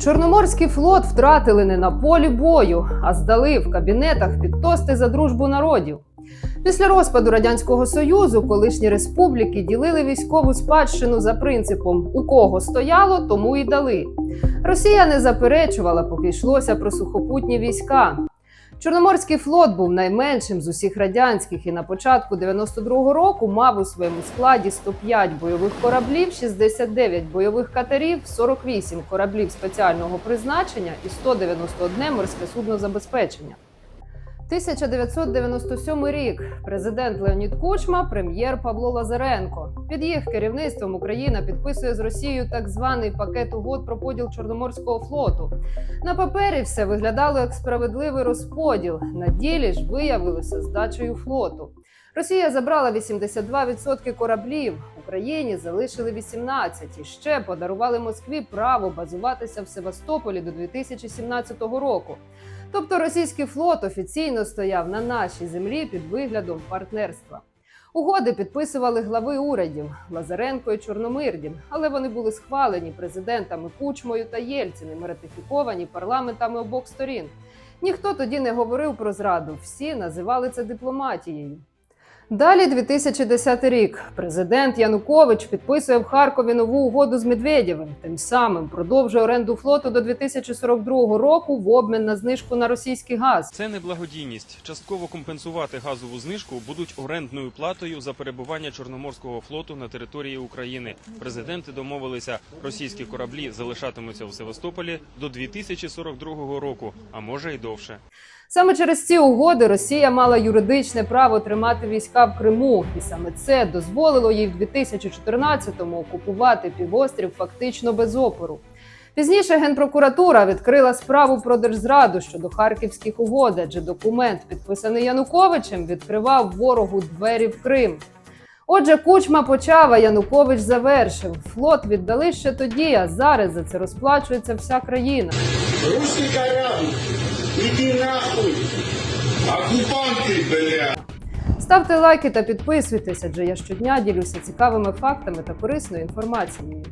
Чорноморський флот втратили не на полі бою, а здали в кабінетах під тости за дружбу народів. Після розпаду радянського союзу колишні республіки ділили військову спадщину за принципом у кого стояло, тому і дали. Росія не заперечувала, поки йшлося про сухопутні війська. Чорноморський флот був найменшим з усіх радянських і на початку 92-го року мав у своєму складі 105 бойових кораблів, 69 бойових катерів, 48 кораблів спеціального призначення і 191 морське судно забезпечення. 1997 рік. Президент Леонід Кучма, прем'єр Павло Лазаренко. Під їх керівництвом Україна підписує з Росією так званий пакет угод про поділ Чорноморського флоту. На папері все виглядало як справедливий розподіл. На ділі ж виявилося здачею флоту. Росія забрала 82% кораблів, Україні залишили 18 і ще подарували Москві право базуватися в Севастополі до 2017 року. Тобто російський флот офіційно стояв на нашій землі під виглядом партнерства. Угоди підписували глави урядів Лазаренко і Чорномирдін, але вони були схвалені президентами Кучмою та Єльциним, ратифіковані парламентами обох сторін. Ніхто тоді не говорив про зраду, всі називали це дипломатією. Далі 2010 рік. Президент Янукович підписує в Харкові нову угоду з Медведєвим. Тим самим продовжує оренду флоту до 2042 року в обмін на знижку на російський газ. Це не благодійність. Частково компенсувати газову знижку будуть орендною платою за перебування Чорноморського флоту на території України. Президенти домовилися, російські кораблі залишатимуться в Севастополі до 2042 року, а може й довше. Саме через ці угоди Росія мала юридичне право тримати війська в Криму, і саме це дозволило їй в 2014-му окупувати півострів фактично без опору. Пізніше генпрокуратура відкрила справу про держзраду щодо харківських угод, адже документ, підписаний Януковичем, відкривав ворогу двері в Крим. Отже, кучма почав, а Янукович завершив. Флот віддали ще тоді, а зараз за це розплачується вся країна. Русский корабль, иди нахуй! Окупанти, бля! Ставте лайки та підписуйтесь, адже я щодня ділюся цікавими фактами та корисною інформацією.